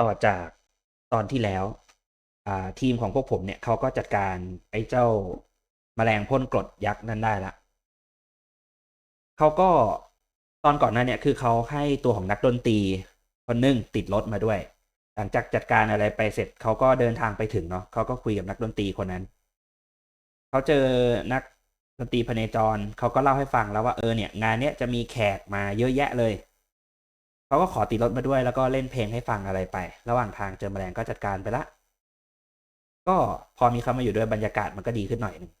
ต่อจากตอนที่แล้วทีมของพวกผมเนี่ยเขาก็จัดการไอ้เจ้าแมลงพ่นกรดยักษ์นั้นได้ละเขาก็ตอนก่อนหน้าเนี่ยคือเขาให้ตัวของนักดนตรีคนหนึงติดรถมาด้วย หลังจากจัดการอะไรไปเสร็จเขาก็เดินทางไปถึงเนาะเขาก็คุยกับนักดนตรีคนนั้นเขาเจอนักดนตรีพเนจรเขาก็เล่าให้ฟังแล้วว่าเออเนี่ยงานเนี้ยจะมีแขกมาเยอะแยะเลย เขาก็ขอติดรถมาด้วยแล้วก็เล่นเพลงให้ฟังอะไรไป ระหว่างทางเจอแมลงก็จัดการไปละ ก็พอมีเขามาอยู่ด้วยบรรยากาศมันก็ดีขึ้นหน่อยนึง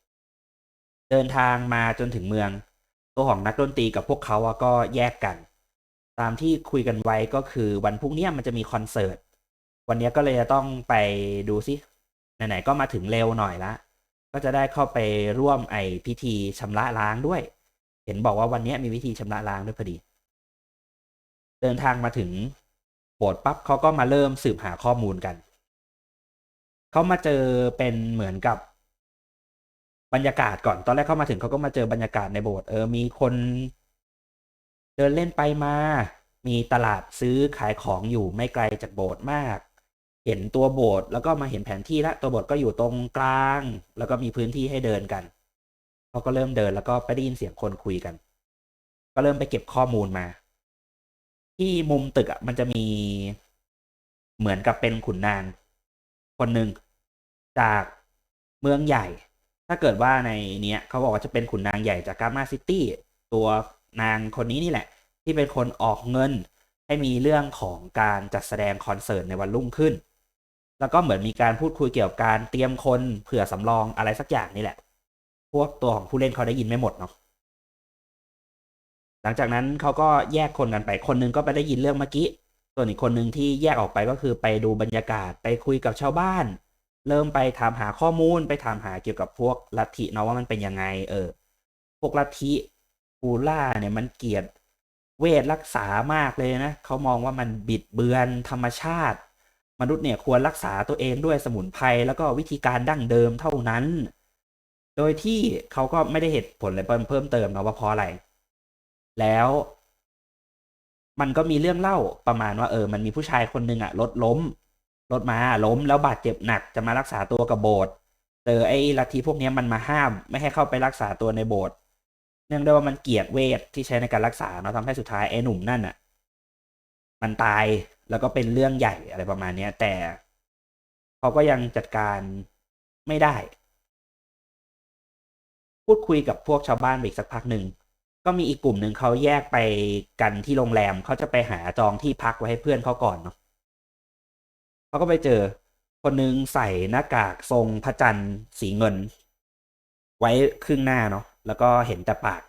เดินทางมาจนถึงเมือง ตัวของนักดนตรีกับพวกเขาอะก็แยกกัน ตามที่คุยกันไว้ก็คือวันพรุ่งนี้มันจะมีคอนเสิร์ตวันนี้ก็เลยจะต้องไปดูซิไหนๆก็มาถึงเร็วหน่อยละก็จะได้เข้าไปร่วมไอพิธีชำระล้างด้วย เห็นบอกว่าวันนี้มีพิธีชำระล้างด้วยพอดี เดินทางมาถึงโบสถ์ปั๊บเขาก็มาเริ่มสืบหาข้อมูลกัน เขามาเจอเป็นเหมือนกับบรรยากาศก่อนตอนแรกเข้ามาถึงเขาก็มาเจอบรรยากาศในโบสถ์เออมีคน เดินเล่นไปมา มีตลาดซื้อขายของอยู่ไม่ไกลจากโบสถ์มาก เห็นตัวโบสถ์แล้วก็มาเห็นแผนที่ละตัวโบสถ์ก็อยู่ตรงกลาง แล้วก็มีพื้นที่ให้เดินกันเขาก็เริ่มเดินแล้วก็ไปได้ยินเสียงคนคุยกัน ก็เริ่มไปเก็บข้อมูลมา ที่มุมตึกอะ มันจะมีเหมือนกับเป็นขุนนางคนหนึ่งจากเมืองใหญ่ ถ้าเกิดว่าในเนี้ยเขาบอกว่าจะเป็นขุนนางใหญ่จากกามาซิตี้ตัวนางคนนี้นี่แหละ ที่เป็นคนออกเงินให้มีเรื่องของการจัดแสดงคอนเสิร์ตในวันรุ่งขึ้น แล้วก็เหมือนมีการพูดคุยเกี่ยวกับการเตรียมคนเผื่อสำรองอะไรสักอย่างนี่แหละ พวกตัวของผู้เล่นเขาได้ยินไม่หมดเนาะ หลังจากนั้นเขาก็แยกคนกันไป คนหนึงก็ไปได้ยินเรื่องเมื่อกี้ ส่วนอีกคนหนึ่งที่แยกออกไปก็คือไปดูบรรยากาศไปคุยกับชาวบ้าน เริ่มไปถามหาข้อมูลไปถามหาเกี่ยวกับพวกลัทธิเนาะว่ามันเป็นยังไง เออ พวกลัทธิปูล่าเนี่ยมันเกลียดเวทรักษามากเลยนะเขามองว่ามันบิดเบือนธรรมชาติ มนุษย์เนี่ยควรรักษาตัวเองด้วยสมุนไพรแล้วก็วิธีการดั้งเดิมเท่านั้น โดยที่เขาก็ไม่ได้เหตุผลอะไรเพิ่มเติมเนาะว่าเพราะอะไร แล้วมันก็มีเรื่องเล่าประมาณว่าเออ มันมีผู้ชายคนหนึ่งอะรถล้ม รถมาล้มแล้วบาดเจ็บหนักจะมารักษาตัวกับโบสถ์เจอไอ้ลัทธิพวกนี้มันมาห้าม ไม่ให้เข้าไปรักษาตัวในโบสถ์เนื่องด้วยว่ามันเกลียดเวทที่ใช้ในการรักษาเนาะทำให้สุดท้ายไอ้หนุ่มนั่นอะมันตายแล้วก็เป็นเรื่องใหญ่อะไรประมาณเนี้ย แต่เขาก็ยังจัดการไม่ได้ พูดคุยกับพวกชาวบ้านอีกสักพักหนึ่ง ก็มีอีกกลุ่มหนึ่งเขาแยกไปกันที่โรงแรมเขาจะไปหาจองที่พักไว้ให้เพื่อนเขาก่อนเนาะเขาก็ไปเจอ คนหนึงใส่หน้ากากทรงพระจันทร์สีเงิน ไว้ครึ่งหน้าเนาะแล้วก็เห็นแต่ปาก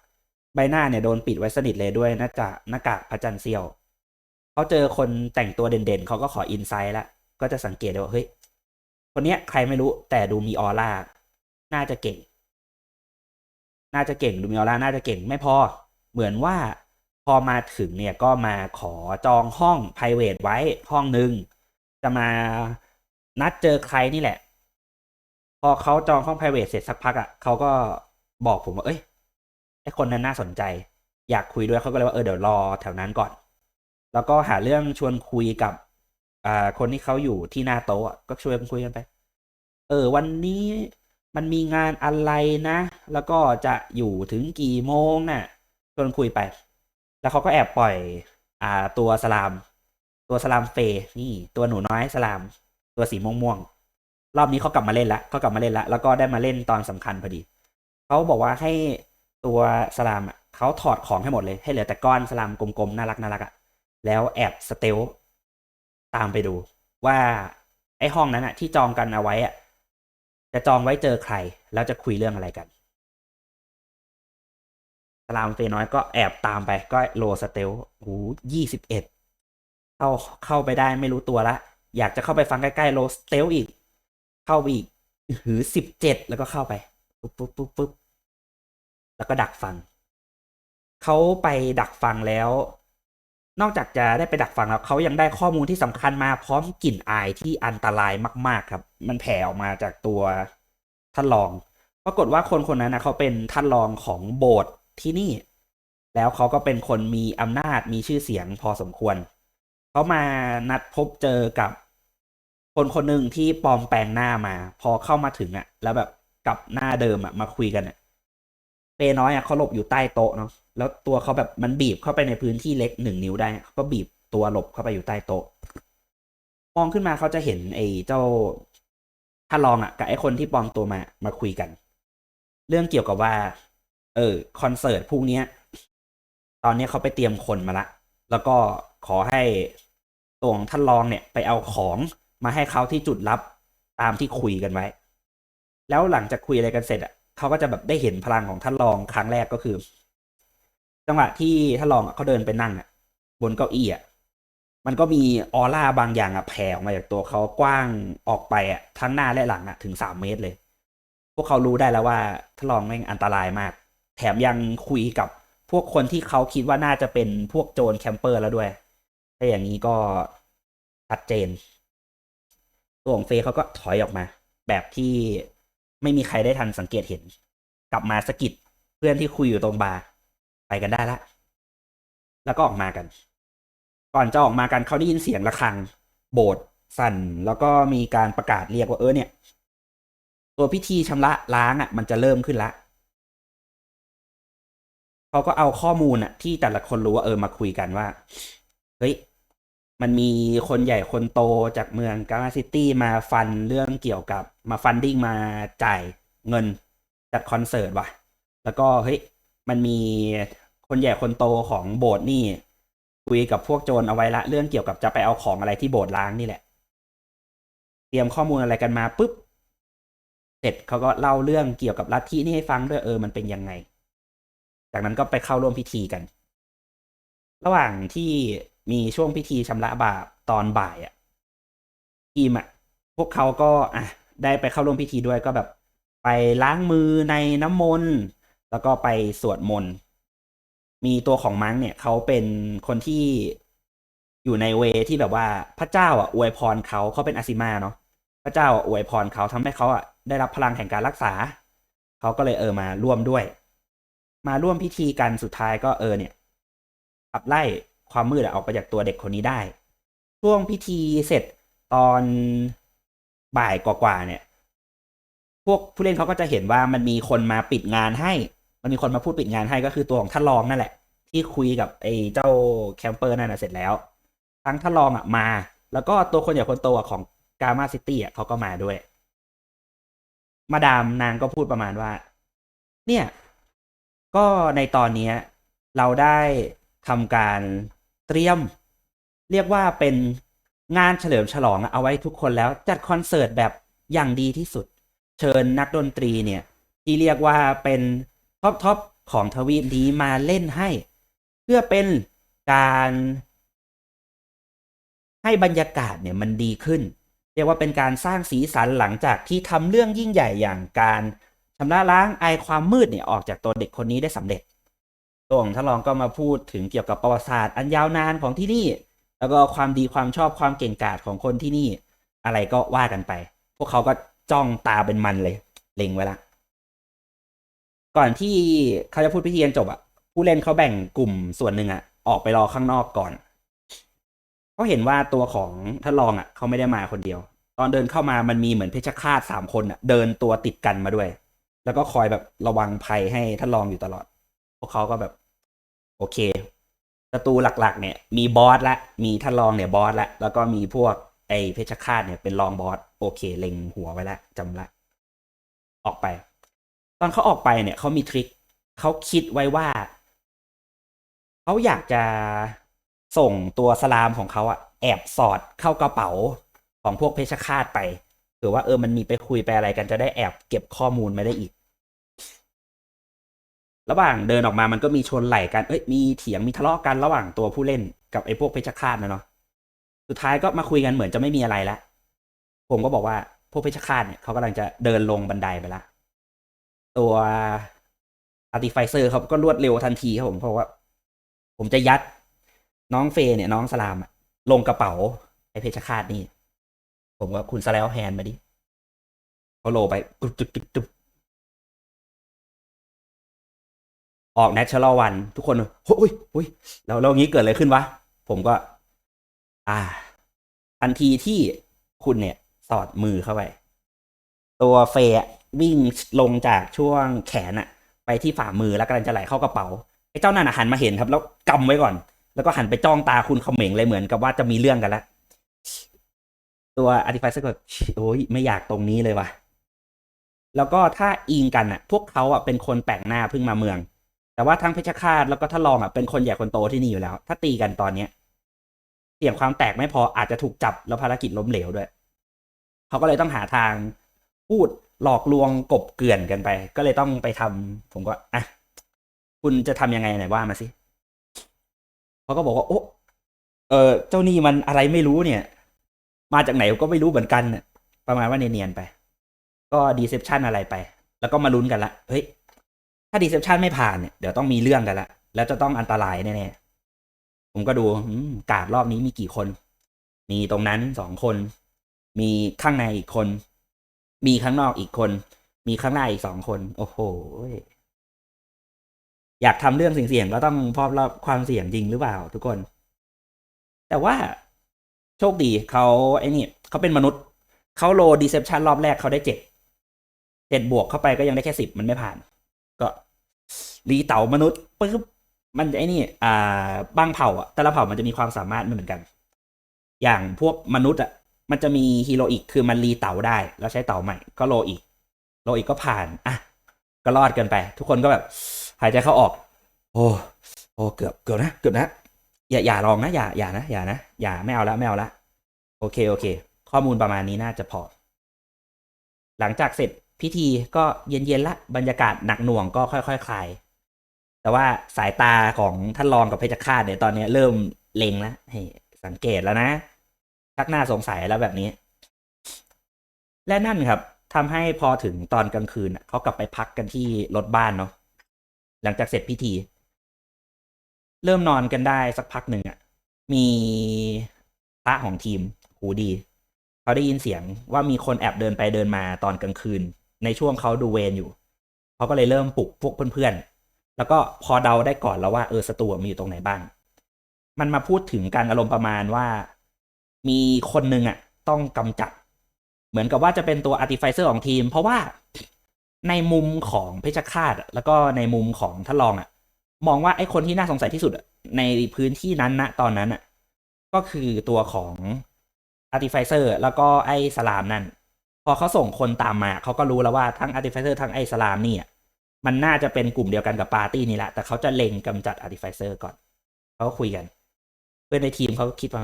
ใบหน้าเนี่ยโดนปิดไว้สนิทเลยด้วยหน้าจากหน้ากากพระจันทร์เสี้ยวเขาเจอคนแต่งตัวเด่นๆเขาก็ขออินไซต์ละก็จะสังเกตได้ว่าเฮ้ยคนเนี้ยใครไม่รู้แต่ดูมีออร่าน่าจะเก่ง น่าจะเก่งดูมิออร่าน่าจะเก่งไม่พอ เหมือนว่าพอมาถึงเนี่ยก็มาขอจองห้อง p r i v a t ไว้ห้องหนึ่งจะมานัดเจอใครนี่แหละ พอเขาจองห้อง p r i v a t เสร็จสักพักอะ่ะเขาก็บอกผมว่าเอ้ยไอคนนั้นน่าสนใจ อยากคุยด้วยเขาก็เลยว่าเออเดี๋ยวรอแถวนั้นก่อน แล้วก็หาเรื่องชวนคุยกับอ่าคนที่เขาอยู่ที่หน้าโต๊ะอะก็ชวนคุยกันไป เออ วันนี้ มันมีงานอะไรนะ แล้วก็จะอยู่ถึงกี่โมงน่ะชวนคุยไป แล้วเขาก็แอบปล่อย อ่า ตัวสลาม ตัวสลามเฟย์นี่ ตัวหนูน้อยสลาม ตัวสีม่วงม่วงๆรอบนี้เขากลับมาเล่นละเขากลับมาเล่นละแล้วก็ได้มาเล่นตอนสำคัญพอดีเขาบอกว่าให้ตัวสลามอะเขาถอดของให้หมดเลยให้เหลือแต่ก้อนสลามกลมๆน่ารักน่ารักอะแล้วแอบสเตลตามไปดู ว่าไอ้ห้องนั้นอะที่จองกันเอาไว้อะ จะจองไว้เจอใคร แล้วจะคุยเรื่องอะไรกันสลามเฟยน้อยก็แอบตามไปก็โลสเตลโอ้ยี่สิบเอ็ดเข้าเข้าไปได้ไม่รู้ตัวละ อยากจะเข้าไปฟังใกล้ๆโลสเตลอีก เข้าไปอีกหือสิบเจ็ดแล้วก็เข้าไปปุ๊บปุ๊บปุ๊บปุ๊บแล้วก็ดักฟัง เขาไปดักฟังแล้ว นอกจากจะได้ไปดักฟังแล้วเขายังได้ข้อมูลที่สำคัญมาพร้อมกลิ่นอายที่อันตรายมาก ๆ ครับ มันแผ่ออกมาจากตัวท่านรอง ปรากฏว่าคนคนนั้นนะเขาเป็นท่านรองของโบสถ์ที่นี่ แล้วเขาก็เป็นคนมีอำนาจมีชื่อเสียงพอสมควร เขามานัดพบเจอกับคนคนหนึ่งที่ปลอมแปลงหน้ามา พอเข้ามาถึงอะแล้วแบบกลับหน้าเดิมอะมาคุยกันอะ เปน้อยอะเขาหลบอยู่ใต้โต๊ะเนาะแล้วตัวเขาแบบมันบีบเข้าไปในพื้นที่เล็กหนึ่งนิ้วได้เขาก็บีบตัวหลบเข้าไปอยู่ใต้โต๊ะมองขึ้นมาเขาจะเห็นไอ้เจ้าท่านรองอะกับไอ้คนที่ปลอมตัวมามาคุยกัน เรื่องเกี่ยวกับว่า เออคอนเสิร์ตพรุ่งนี้ตอนนี้เขาไปเตรียมคนมาละ แล้วก็ขอให้ตัวของท่านรองเนี่ยไปเอาของมาให้เขาที่จุดลับตามที่คุยกันไว้ แล้วหลังจากคุยอะไรกันเสร็จอะ เขาก็จะแบบได้เห็นพลังของท่านรองครั้งแรกก็คือ จังหวะที่ท่านรองเขาเดินไปนั่งอะ บนเก้าอี้อะมันก็มีออร่าบางอย่างอะแผ่ออกมาจากตัวเขากว้างออกไปอะทั้งหน้าและหลังอะถึงสามเมตรเลย พวกเขารู้ได้แล้วว่าท่านรองแม่งอันตรายมาก แถมยังคุยกับพวกคนที่เขาคิดว่าน่าจะเป็นพวกโจรแคมเปอร์แล้วด้วย ถ้าอย่างนี้ก็ชัดเจน ตัวของเฟย์เขาก็ถอยออกมา แบบที่ ไม่มีใครได้ทันสังเกตเห็น กลับมาสะกิดเพื่อนที่คุยอยู่ตรงบาร์ไปกันได้ละ แล้วก็ออกมากัน ก่อนจะออกมากันเขาได้ยินเสียงระฆัง โบสถ์สั่น แล้วก็มีการประกาศเรียกว่าเออเนี่ย ตัวพิธีชำระล้างอะ มันจะเริ่มขึ้นละเขาก็เอาข้อมูลอะ ที่แต่ละคนรู้ว่าเออมาคุยกันว่าเฮ้ย มันมีคนใหญ่คนโตจากเมืองกามาซิตี้มาฟันเรื่องเกี่ยวกับมาฟันดิ้งมาจ่ายเงินจากคอนเสิร์ตว่ะ แล้วก็เฮ้ยมันมีคนใหญ่คนโตของโบสถ์นี่ คุยกับพวกโจรเอาไว้ละเรื่องเกี่ยวกับจะไปเอาของอะไรที่โบสถ์ล้างนี่แหละ เตรียมข้อมูลอะไรกันมาปุ๊บเสร็จเขาก็เล่าเรื่องเกี่ยวกับลัทธินี่ให้ฟังด้วยเออมันเป็นยังไง จากนั้นก็ไปเข้าร่วมพิธีกัน ระหว่างที่ มีช่วงพิธีชำระบาปตอนบ่ายอะทีมอะพวกเขาก็อะได้ไปเข้าร่วมพิธีด้วยก็แบบ ไปล้างมือในน้ำมนต์แล้วก็ไปสวดมนต์มีตัวของมังเนี่ยเขาเป็นคนที่อยู่ในเวที่แบบว่าพระเจ้าอะอวยพรเขาเขาเป็นอาซิมาเนาะพระเจ้าอะอวยพรเขาทำให้เขาอะได้รับพลังแห่งการรักษา เขาก็เลยเออมาร่วมด้วย มาร่วมพิธีกันสุดท้ายก็เออเนี่ยขับไล่ ความมืดออกไปจากตัวเด็กคนนี้ได้ ช่วงพิธีเสร็จตอนบ่ายกว่าๆเนี่ย พวกผู้เล่นเขาก็จะเห็นว่ามันมีคนมาปิดงานให้ มันมีคนมาพูดปิดงานให้ก็คือตัวของท่านรองนั่นแหละ ที่คุยกับไอ้เจ้าแคมเปอร์นั่นนะเสร็จแล้ว ทั้งท่านรองอะมา แล้วก็ตัวคนใหญ่คนโตอะของกามาซิตี้อะเขาก็มาด้วย มาดามนางก็พูดประมาณว่า เนี่ย ก็ในตอนเนี้ยเราได้ทำการ ตรียม เรียกว่าเป็นงานเฉลิมฉลองเอาไว้ทุกคนแล้วจัดคอนเสิร์ตแบบอย่างดีที่สุด เชิญนักดนตรีเนี่ย ที่เรียกว่าเป็นท็อปทอปของทวีปนี้มาเล่นให้ เพื่อเป็นการให้บรรยากาศเนี่ยมันดีขึ้น เรียกว่าเป็นการสร้างสีสันหลังจากที่ทำเรื่องยิ่งใหญ่อย่างการชำระล้างไอความมืดเนี่ยออกจากตัวเด็กคนนี้ได้สำเร็จ ตัวของท่านรองก็มาพูดถึงเกี่ยวกับประวัติศาสตร์อันยาวนานของที่นี่ แล้วก็ความดีความชอบความเก่งกาจของคนที่นี่ อะไรก็ว่ากันไป พวกเขาก็จ้องตาเป็นมันเลย เล็งไว้ละ ก่อนที่เขาจะพูดพิธีจบอะผู้เล่นเขาแบ่งกลุ่มส่วนหนึ่งอะออกไปรอข้างนอกก่อนเขาเห็นว่าตัวของท่านรองอะเขาไม่ได้มาคนเดียว ตอนเดินเข้ามามันมีเหมือนเพชฌฆาตสามคนอะเดินตัวติดกันมาด้วย แล้วก็คอยแบบระวังภัยให้ท่านรองอยู่ตลอด วกเขาก็แบบ โอเคศัตรูหลัก ๆ เนี่ย มีบอสละมีท่านรองเนี่ยบอสละแล้วก็มีพวกไอ้เพชฌฆาตเนี่ยเป็นรองบอสโอเค เล็งหัวไว้ละจำละ ออกไป ตอนเขาออกไปเนี่ยเขามีทริคเขาคิดไว้ว่าเขาอยากจะส่งตัวสลามของเขาอะแอบสอดเข้ากระเป๋าของพวกเพชฌฆาตไปหรือว่าเออมันมีไปคุยไปอะไรกันจะได้แอบเก็บข้อมูลไม่ได้อีก ระหว่างเดินออกมามันก็มีชนไหลกันเอ้ยมีเถียงมีทะเลาะกันระหว่างตัวผู้เล่นกับไอ้พวกเพชฌฆาตนะเนาะสุดท้ายก็มาคุยกันเหมือนจะไม่มีอะไรละผมก็บอกว่าพวกเพชฌฆาตเนี่ยเขากำลังจะเดินลงบันไดไปละตัวอาร์ติไฟเซอร์เขาก็รวดเร็วทันทีครับผมเพราะว่า ผมจะยัดน้องเฟย์เนี่ยน้องสลามอะลงกระเป๋าไอ้เพชฌฆาตนี่ ผมว่าคุณสแลวแฮนมาดิเขาโลไปกึบกึบกึบ ออก natural one ทุกคนโอ้ยโอ้ยแล้วแล้วงี้เกิดอะไรขึ้นวะ ผมก็ อ่า ทันทีที่คุณเนี่ย สอดมือเข้าไป ตัวเฟยวิ่งลงจากช่วงแขนอะไปที่ฝ่ามือแล้วกำลังจะไหลเข้ากระเป๋าไอ้เจ้านั่นอะหันมาเห็นครับ แล้วกำไว้ก่อน แล้วก็หันไปจ้องตาคุณเขม่งเลยเหมือนกับว่าจะมีเรื่องกันแล้วตัวอ r t ิ f เซอร์ก็โอ้ยไม่อยากตรงนี้เลยว่ะ แล้วก็ถ้าอิงกันอะพวกเขาอะเป็นคนแปลกหน้าเพิ่งมาเมือง แต่ว่าทั้งเพชรฆาตแล้วก็ท่านรองอะเป็นคนใหญ่คนโตที่นี่อยู่แล้ว ถ้าตีกันตอนเนี้ยเสี่ยงความแตกไม่พออาจจะถูกจับแล้วภารกิจล้มเหลวด้วย เขาก็เลยต้องหาทางพูดหลอกลวงกบเกลื่อนกันไป ก็เลยต้องไปทำผมก็อะคุณจะทำยังไงไหนว่ามาสิเขาก็บอกว่า โอ้เออเจ้านี่มันอะไรไม่รู้เนี่ย มาจากไหนก็ไม่รู้เหมือนกันน่ะประมาณว่าเนียนๆไป ก็ดีเซ p ชันอะไรไป แล้วก็มาลุ้นกันละเฮ้ย ถ้าดีเซ p ชันไม่ผ่านเนี่ยเดี๋ยวต้องมีเรื่องกันละ แล้วจะต้องอันตรายแน่ๆผมก็ดูกาดรอบนี้มีกี่คน มีตรงนั้นสองคน มีข้างในอีกคน มีข้างนอกอีกคน มีข้างหน้าอีกสองคน โอ้โหอยากทำเรื่องเสี่ยงๆก็ต้องพร้อมรับความเสี่ยงจริงหรือเปล่า ทุกคน แต่ว่าโชคดีเขาไอ้นี่เขาเป็นมนุษย์เขาโลดีเซ p ชันรอบแรกเขาได้เจ็ดเจ็ดบวกเข้าไปก็ยังได้แค่สิบมันไม่ผ่าน รีเต๋ามนุษย์ปึ๊บมันไอ้นี่ อ่าบางเผ่าอะแต่ละเผ่ามันจะมีความสามารถไม่เหมือนกัน อย่างพวกมนุษย์อะมันจะมีฮีโรอีกคือมันรีเต๋าได้ แล้วใช้เต๋าใหม่ ก็โลอีกโลอีกก็ผ่านอะก็รอดกันไป ทุกคนก็แบบ หายใจเข้าออก โอ้โอ้เกือบเกือบนะเกือบนะอย่าอย่าลองนะอย่าอย่านะอย่านะอย่าไม่เอาละไม่เอาละโอเคโอเค ข้อมูลประมาณนี้น่าจะพอ หลังจากเสร็จพิธีก็เย็นๆละบรรยากาศหนักหน่วงก็ค่อยๆคคลาย แต่ว่าสายตาของท่านรองกับเพชรฆาตเนี่ยตอนนี้เริ่มเล็งแล้วให้สังเกตแล้วนะชักหน้าสงสัยแล้วแบบนี้ และนั่นครับทำให้พอถึงตอนกลางคืนเขากลับไปพักกันที่รถบ้านเนาะหลังจากเสร็จพิธี เริ่มนอนกันได้สักพักหนึ่งอะ มีพระของทีมหูดี เขาได้ยินเสียงว่ามีคนแอบเดินไปเดินมาตอนกลางคืน ในช่วงเขาดูเวรอยู่ เขาก็เลยเริ่มปลุกพวกเพื่อนๆ แล้วก็พอเดาได้ก่อนแล้วว่าเออศัตรูมีอยู่ตรงไหนบ้าง มันมาพูดถึงการอารมณ์ประมาณว่า มีคนหนึ่งอะ ต้องกำจัด เหมือนกับว่าจะเป็นตัวอาร์ติไฟเซอร์ของทีม เพราะว่าในมุมของเพชรฆาตแล้วก็ในมุมของท่านรองอะ มองว่าไอ้คนที่น่าสงสัยที่สุดในพื้นที่นั้นณตอนนั้นอะ ก็คือตัวของอาร์ติไฟเซอร์แล้วก็ไอ้สลามนั่น พอเขาส่งคนตามมาเขาก็รู้แล้วว่าทั้งอาร์ติไฟเซอร์ทั้งไอ้สลามนี่อะ มันน่าจะเป็นกลุ่มเดียวกันกับปาร์ตี้นี่แหละ แต่เขาจะเล็งกำจัดอาร์ติไฟเซอร์ก่อน เขาก็คุยกัน เพื่อนในทีมเขาคิดว่า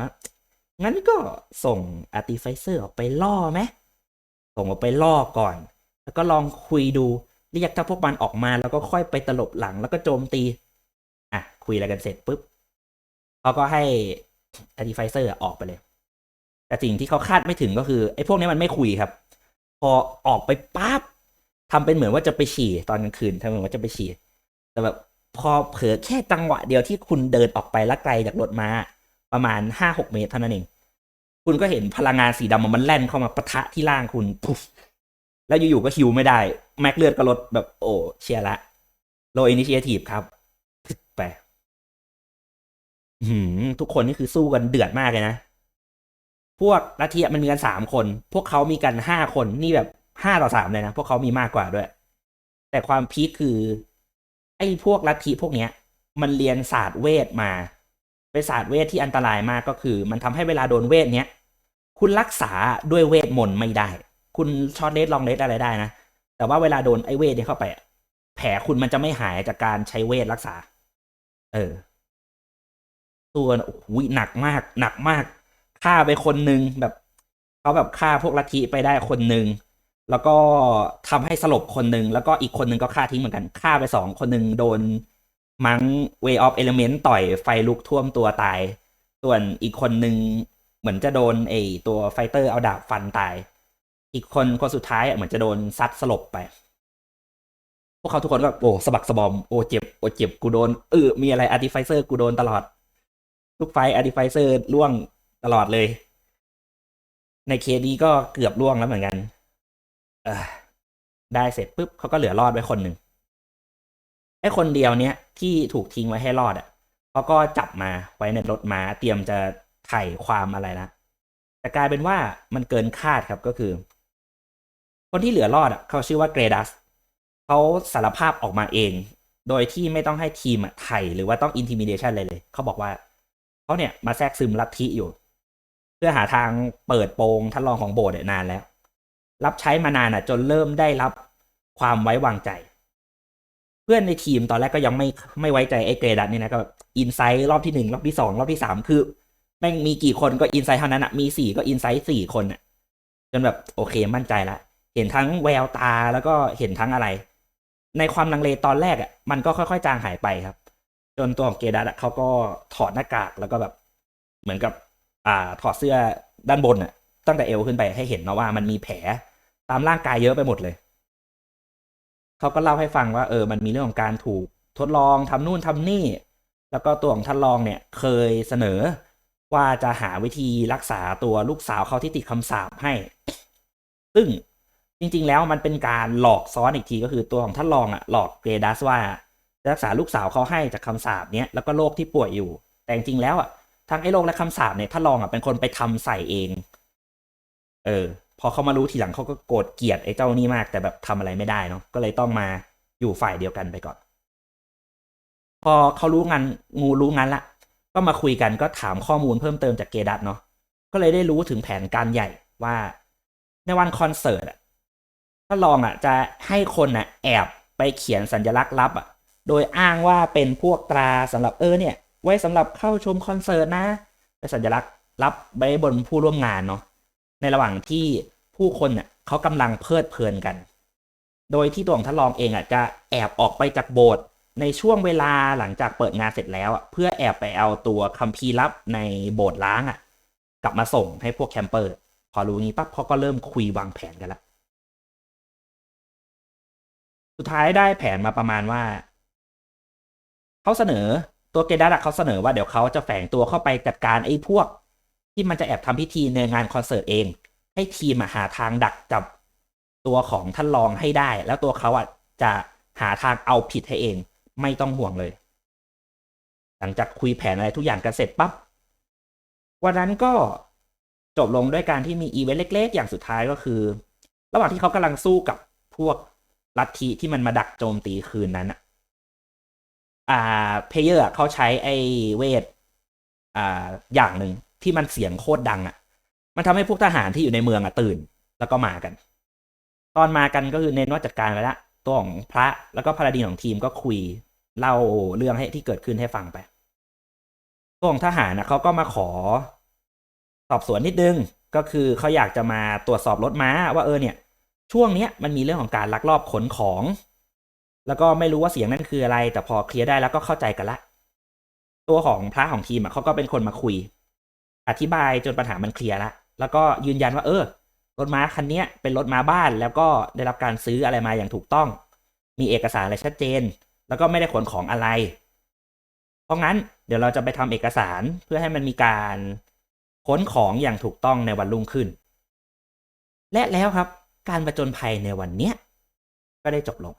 งั้นก็ส่งอาร์ติไฟเซอร์ออกไปล่อไหมส่งออกไปล่อก่อน แล้วก็ลองคุยดูเรียกถ้าพวกมันออกมาแล้วก็ค่อยไปตลบหลังแล้วก็โจมตี อะ คุยอะไรกันเสร็จปุ๊บเขาก็ให้อาร์ติไฟเซอร์ออกไปเลย แต่สิ่งที่เขาคาดไม่ถึงก็คือไอ้พวกนี้มันไม่คุยครับ พอออกไปปั๊บ ทำเป็นเหมือนว่าจะไปฉี่ตอนกลางคืนทำเหมือนว่าจะไปฉี่แต่แบบพอเผลอแค่จังหวะเดียวที่คุณเดินออกไปละไกลจากรถมา ประมาณห้าหกเมตรเท่านั้นเอง คุณก็เห็นพลังงานสีดำมันแล่นเข้ามาปะทะที่ล่างคุณปุ๊บแล้วอยู่ๆก็ฮิวไม่ได้ แม็กเลือดก็ลดแบบโอ้เชียร์ละโลอินิเชียทีฟครับไปทุกคนนี่คือสู้กันเดือดมากเลยนะ พวกลัทธิมันมีกันสามคน พวกเขามีกันห้าคนนี่แบบ ห้าต่อสามเลยนะ พวกเขามีมากกว่าด้วย แต่ความพีคคือ ไอ้พวกลัทธิพวกเนี้ย มันเรียนศาสตร์เวทมา เป็นศาสตร์เวทที่อันตรายมากก็คือ มันทำให้เวลาโดนเวทเนี้ย คุณรักษาด้วยเวทมนต์ไม่ได้ คุณช็อตเลสลองเลสอะไรได้นะ แต่ว่าเวลาโดนไอ้เวทเนี้ยเข้าไป แผลคุณมันจะไม่หายจากการใช้เวทรักษา เออ ตัวโอ้โหหนักมาก หนักมากฆ่าไปคนหนึ่งแบบเขาแบบฆ่าพวกลัทธิไปได้คนหนึ่ง แล้วก็ทำให้สลบคนหนึ่งแล้วก็อีกคนหนึ่งก็ฆ่าทิ้งเหมือนกันฆ่าไปสองคนหนึ่งโดนมังเวออฟเอลเมนต์ต่อยไฟลุกท่วมตัวตาย ส่วนอีกคนหนึ่งเหมือนจะโดนไอตัวไฟเตอร์เอาดาบฟันตาย อีกคนคนสุดท้ายเหมือนจะโดนซัดสลบไป พวกเขาทุกคนก็โอ้สะบักสะบอมโอ้เจ็บโอ้เจ็บกูโดนเออมีอะไรอาร์ติไฟเซอร์กูโดนตลอด ทุกไฟอาร์ติไฟเซอร์ล่วงตลอดเลย ในเคสนี้ก็เกือบล่วงแล้วเหมือนกัน ได้เสร็จปุ๊บเขาก็เหลือรอดไว้คนหนึ่งไอ้คนเดียวเนี้ยที่ถูกทิ้งไว้ให้รอดอะเขาก็จับมาไว้ในรถม้าเตรียมจะไถ่ความอะไรนะแต่กลายเป็นว่ามันเกินคาดครับก็คือ คนที่เหลือรอดอะเขาชื่อว่าเกรดัสเขาสารภาพออกมาเอง โดยที่ไม่ต้องให้ทีมไถ่หรือว่าต้องอินทิมิเดชันอะไรเลยเขาบอกว่าเขาเนี่ยมาแทรกซึมลัทธิอยู่ เพื่อหาทางเปิดโปงท่านรองของโบสถ์นานแล้ว รับใช้มานานอะ จนเริ่มได้รับความไว้วางใจ เพื่อนในทีมตอนแรกก็ยังไม่ไม่ไว้ใจไอ้เกรดัสเนี่ยนะก็แบบอินไซต์รอบที่หนึ่งรอบที่สองรอบที่สามคือแม่งมีกี่คนก็อินไซต์เท่านั้นอะมีสี่ก็อินไซต์สี่คนอะจนแบบโอเคมั่นใจละเห็นทั้งแววตาแล้วก็เห็นทั้งอะไร ในความลังเลตอนแรกอะมันก็ค่อยๆ จางหายไปครับ จนตัวของเกดัสเขาก็ถอดหน้ากากแล้วก็แบบ เหมือนกับ อ่าถอดเสื้อด้านบนอะตั้งแต่เอวขึ้นไปให้เห็นนะว่ามันมีแผล ตามร่างกายเยอะไปหมดเลย เขาก็เล่าให้ฟังว่าเออมันมีเรื่องของการถูกทดลองทำนู่นทำนี่ แล้วก็ตัวของท่านรองเนี่ยเคยเสนอว่าจะหาวิธีรักษาตัวลูกสาวเขาที่ติดคำสาปให้ ซึ่งจริง ๆ แล้วมันเป็นการหลอกซ้อนอีกทีก็คือตัวของท่านรองอะหลอกเกรดัสว่ารักษาลูกสาวเขาให้จากคำสาปเนี้ยแล้วก็โรคที่ป่วยอยู่ แต่จริงๆแล้วอะทั้งไอ้โรคและคำสาปเนี่ยท่านรองอะเป็นคนไปทำใส่เอง เออ พอเขามารู้ทีหลังเขาก็โกรธเกลียดไอ้เจ้านี่มาก แต่แบบทำอะไรไม่ได้เนาะก็เลยต้องมาอยู่ฝ่ายเดียวกันไปก่อน พอเขารู้งานงูรู้งานละก็มาคุยกันก็ถามข้อมูลเพิ่มเติมจากเกดัตเนาะก็เลยได้รู้ถึงแผนการใหญ่ว่าในวันคอนเสิร์ตอะถ้าลองอะจะให้คนอะแอบไปเขียนสัญลักษณ์ลับอะโดยอ้างว่าเป็นพวกตราสำหรับเออเนี่ย ไว้สำหรับเข้าชมคอนเสิร์ตนะเป็นสัญลักษณ์ลับไว้บนผู้ร่วมงานเนาะ ในระหว่างที่ผู้คนเน่ยเขากำลังเพลิดเพลินกัน โดยที่ตัวของท่านรองเองอะจะแอบออกไปจากโบสถ์ในช่วงเวลาหลังจากเปิดงานเสร็จแล้วเพื่อแอบไปเอาตัวคัมภีร์ลับในโบสถ์ล้างอะ กลับมาส่งให้พวกแคมเปอร์ พอรู้งี้ปั๊บเขาก็เริ่มคุยวางแผนกันละสุดท้ายได้แผนมาประมาณว่าเขาเสนอตัวเกดัสเขาเสนอว่าเดี๋ยวเขาจะแฝงตัวเข้าไปจัดการไอ้พวก ที่มันจะแอบทำพิธีในงานคอนเสิร์ตเอง ให้ทีมหาทางดักจับตัวของท่านรองให้ได้ แล้วตัวเขาอะจะหาทางเอาผิดให้เอง ไม่ต้องห่วงเลย หลังจากคุยแผนอะไรทุกอย่างกันเสร็จปั๊บวันนั้นก็จบลงด้วยการที่มีอีเวนต์เล็ก ๆ อย่างสุดท้ายก็คือ ระหว่างที่เขากำลังสู้กับพวกลัทธิที่มันมาดักโจมตีคืนนั้นอะอ่าเพเยอร์เขาใช้ไอ้เวทอ่าอย่างหนึ่ง ที่มันเสียงโคตรดังอะ มันทำให้พวกทหารที่อยู่ในเมืองอะตื่น แล้วก็มากัน ตอนมากันก็คือเน้นว่าจัดการไปละตัวของพระแล้วก็พาราดีนของทีมก็คุยเล่าเรื่องให้ที่เกิดขึ้นให้ฟังไปตัวของทหารนะเขาก็มาขอ สอบสวนนิดนึงก็คือเขาอยากจะมาตรวจสอบรถม้า ว่าเออเนี่ย ช่วงเนี้ยมันมีเรื่องของการลักลอบขนของ แล้วก็ไม่รู้ว่าเสียงนั่นคืออะไร แต่พอเคลียร์ได้แล้วก็เข้าใจกันละ ตัวของพระของทีมเขาก็เป็นคนมาคุย อธิบายจนปัญหามันเคลียร์ละแล้วก็ยืนยันว่าเออรถม้าคันนี้เป็นรถม้าบ้าน แล้วก็ได้รับการซื้ออะไรมาอย่างถูกต้อง มีเอกสารอะไรชัดเจน แล้วก็ไม่ได้ขนของอะไร เพราะงั้นเดี๋ยวเราจะไปทำเอกสารเพื่อให้มันมีการขนของอย่างถูกต้องในวันรุ่งขึ้น และแล้วครับ การประจนภัยในวันเนี้ยก็ได้จบลง